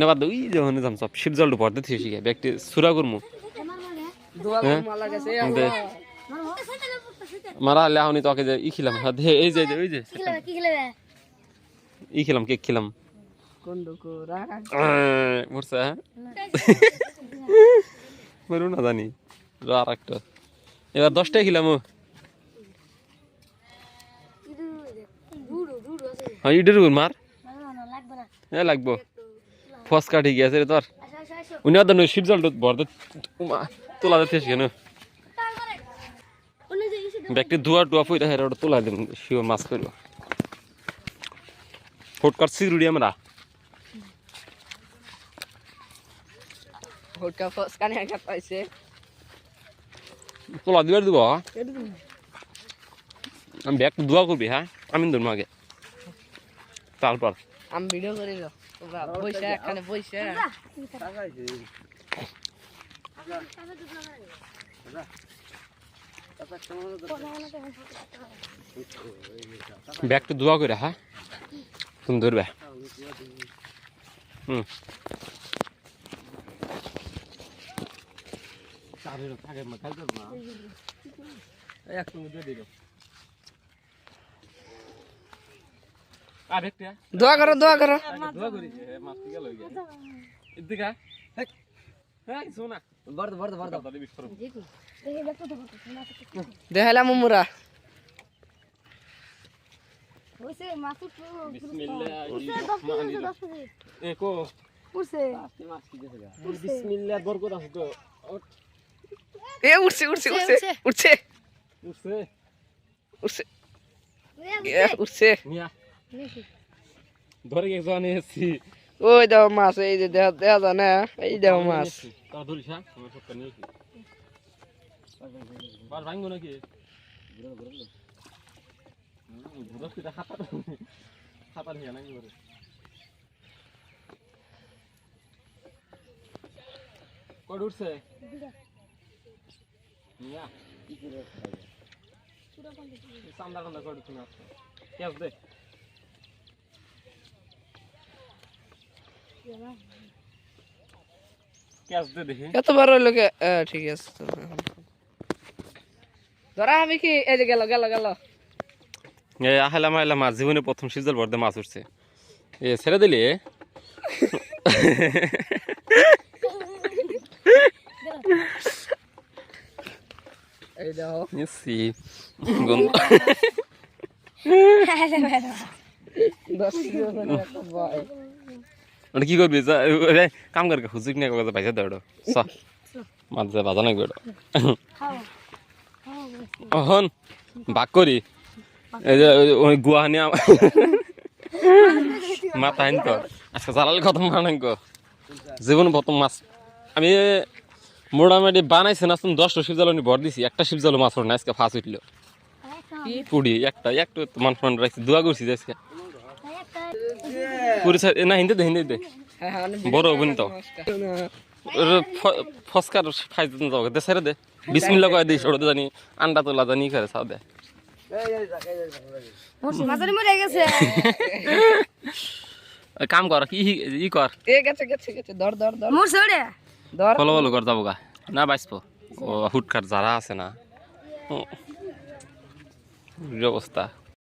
নেবার ওই যখন যাম সব শিব জলটা ভরতে থেকে শিখে ব্যক্তি সুরা করমু হ্যাঁ? মারা হলে এখন তোকে যে ই খেলাম হ্যাঁ, দে, এই যে এই যে ই খেলাম কেক খেলাম। হ্যাঁ? বলু না জানি র আর একটা। এবার দশটাই খেলাম ও। হ্যাঁ ইডের মার। না না লাগবে না। এ লাগবো। ফসকা ঠিক আছে রে তোর। আসো আসো। উনি আদর শিব জলটা ভরতে তোলা দিতে কেন যে ইস্যু ব্যক্তি ধোয়া টুয়া ফুইটা হেরে ওটা তোলা দিন শিও মাছ করব ফুটকার সিরুড়ি আমরা। হোটকা ফসকানে একটা পাইছে। তোলা দিবার দিব? আমি ব্যাগ দোয়া করবি হ্যাঁ? আমি ধরবো আগে। তারপর। আমি ভিডিও করে তোমরা বইসা এখানে বইসা ব্যাগটা দোয়া করে হ্যাঁ? তুমি ধরবে। হুম। দোয়া করো দোয়া করো বর্দ দেখাইলাম মুরা ওইসে মাছ উঠল একো উঠছে। বিসমিল্লাহ বরকত এ উঠছে উঠছে উঠছে উঠছে উঠছে উঠছে উঠছে ধরে গেছ আনি এসছি। ওই দেখো মাছ এই যে দেখা দেখা যায় না এই দেখো মাছ। তাও ধরিস হ্যাঁ? আমি সবটা নিয়ে কি বার ভাঙবো নাকি খাতা খাতা নিয়ে। নাকি করে কই উঠছে কান্দা দে ক্যাশ দে দেখি এত বড় লোকে ঠিক আছে ধরা আমি কি? এই যে গেল গেল গেল। এ আহলাম আহলাম মাছ জীবনে প্রথম সিজল ভরতে মাছ উঠছে। এ ছেড়ে দিলে? এই দেখো। সি গন্ধ। দশ কিলো করে ওটা কি করবি? কাম করে হুজুক নিয়ে কথা পাইছে তো স বাজা নাকবে ওটা। খাও অহন বাক করি। গুয়াহানি মাথা আইন তো আজকে জ্বালালে কত মানাঙ্ক জীবন প্রথম মাছ। আমি মোটামুটি বানাইছে না তুমি দশটা শিব জ্বালানি ভর দিছি। একটা শিব জ্বালো মাছ না আজকে ফাঁস উঠল। কুড়ি একটা একটা মানুষ রাখছি। দোয়া করছি আজকে। ছাড়- না হিন্দি দে হিন্দি দে। হ্যাঁ, হ্যাঁ, আমি বড় হবেন তো ফ- ফসকার খাই যাও দে ছেড়ে দে। বিসমিল্লা কয়ে দিস ওটা জানি আন্ডা তোলা জানি করে সাও দে। কাম কর কি ই কর। ফলো ফলো কর যাব গা। না বাইসবো ও হুটকার যারা আছে না। অবস্থা?